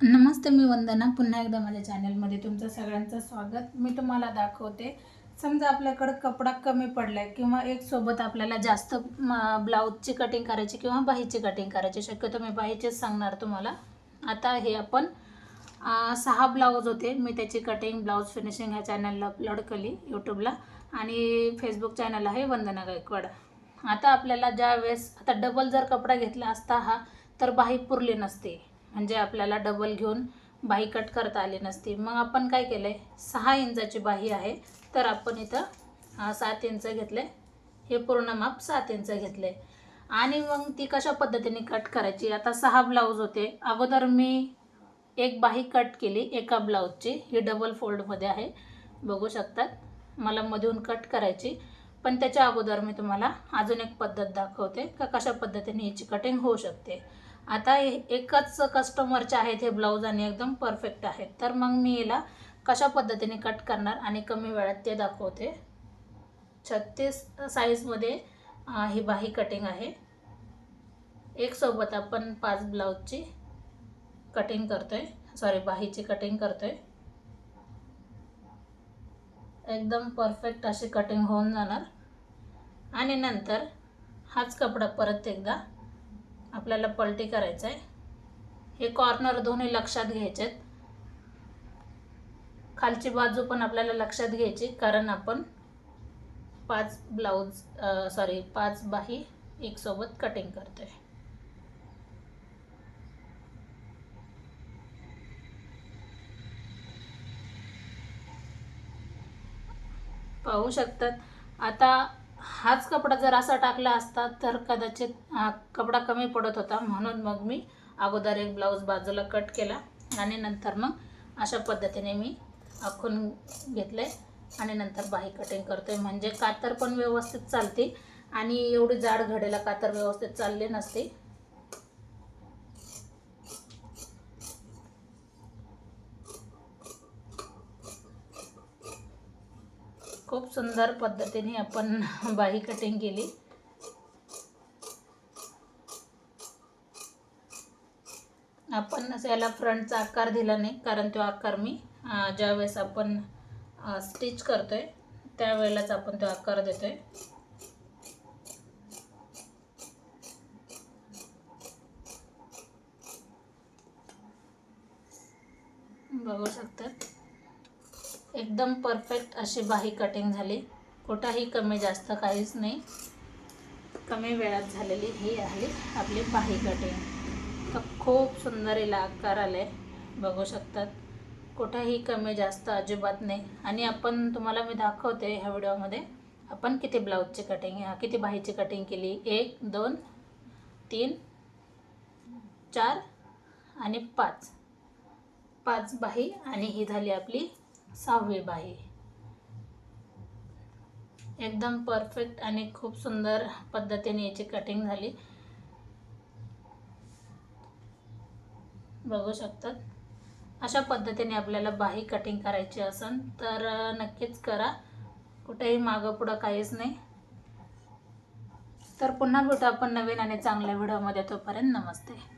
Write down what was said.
नमस्ते मी वंदना. पुन्हा एकदा माझ्या चॅनलमध्ये तुमचं सगळ्यांचं स्वागत. मी तुम्हाला दाखवते. समजा आपल्याकडं कपडा कमी पडला आहे किंवा एक सोबत आपल्याला जास्त ब्लाऊजची कटिंग करायची किंवा बाहीची कटिंग करायची शक्यतो मी बाहीचेच सांगणार तुम्हाला. आता हे आपण सहा ब्लाऊज होते. मी त्याची कटिंग ब्लाऊज फिनिशिंग ह्या चॅनलला अपलोड केली यूट्यूबला आणि फेसबुक चॅनल आहे वंदना गायकवाड. आता आपल्याला ज्या वेळेस आता डबल जर कपडा घेतला असता हा तर बाही पुरली नसते. म्हणजे आपल्याला डबल घेऊन बाही कट करता आली नसती. मग आपण काय केलं आहे सहा इंचाची बाही आहे. तर आपण इथं सात इंच घेतले. हे पूर्ण माप सात इंच घेतले. आणि मग ती कशा पद्धतीने कट करायची? आता सहा ब्लाऊज होते. अगोदर मी एक बाही कट केली एका ब्लाऊजची ही डबल फोल्डमध्ये आहे. बघू शकतात. मला मधून कट करायची. पण त्याच्या अगोदर मी तुम्हाला अजून एक पद्धत दाखवते का कशा पद्धतीने याची कटिंग होऊ शकते. आता हे- एकच कस्टमरचे आहेत हे ब्लाऊज आणि एकदम परफेक्ट आहेत. तर मग मी याला कशा पद्धतीने कट करणार आणि कमी वेळात ते दाखवते. छत्तीस साईजमध्ये ही बाही कटिंग आहे. एक सोबत आपण पाच ब्लाऊजची कटिंग करतोय. सॉरी बाहीची कटिंग करतोय. एकदम परफेक्ट अशी कटिंग होऊन जाणार. आणि नंतर हाच कपडा परत एकदा आपल्याला पलटी करायचं आहे हे कॉर्नर दोन्ही लक्षात घ्यायचेत. खालची बाजू पण आपल्याला लक्षात घ्यायची कारण आपण पाच ब्लाऊज सॉरी पाच बाही एक सोबत कटिंग करतोय. पाहू शकतात. आता हाच कपडा जर असा टाकला असता तर कदाचित हा कपडा कमी पडत होता. म्हणून मग मी अगोदर एक ब्लाऊज बाजूला कट केला आणि नंतर मग अशा पद्धतीने मी आखून घेतले आणि नंतर बाही कटिंग करतो आहे म्हणजे कातर पण व्यवस्थित चालते आणि एवढी जाड घडेला कातर व्यवस्थित चालले नसते. खूप सुंदर पद्धतीने आपण बाही कटिंग केली. आपण याला फ्रंटचा आकार दिला नाही कारण तो आकार मी ज्यावेळेस आपण स्टिच करतोय त्यावेळेलाच आपण तो आकार देतोय. बघू शकतात? एकदम परफेक्ट अशी बाही कटिंग झाली. कुठंही कमी जास्त काहीच नाही. कमी वेळात झालेली ही आहे आपली बाही कटिंग तर खूप सुंदर हिला आकार आले बघू शकतात. कुठंही कमी जास्त अजिबात नाही. आणि आपण तुम्हाला मी दाखवते ह्या व्हिडिओमध्ये आपण किती ब्लाऊजची कटिंग किती बाहीची कटिंग केली? एक दोन तीन चार आणि पाच. पाच बाही आणि ही झाली आपली सहावी बाई. एकदम परफेक्ट आणि खूप सुंदर पद्धतीने याची कटिंग झाली. बघू शकतात अशा पद्धतीने आपल्याला बाही कटिंग करायची असेल तर नक्कीच करा. कुठेही मागं पुढं काहीच नाही. तर पुन्हा भेटू आपण नवीन आणि चांगल्या व्हिडिओमध्ये तोपर्यंत नमस्ते.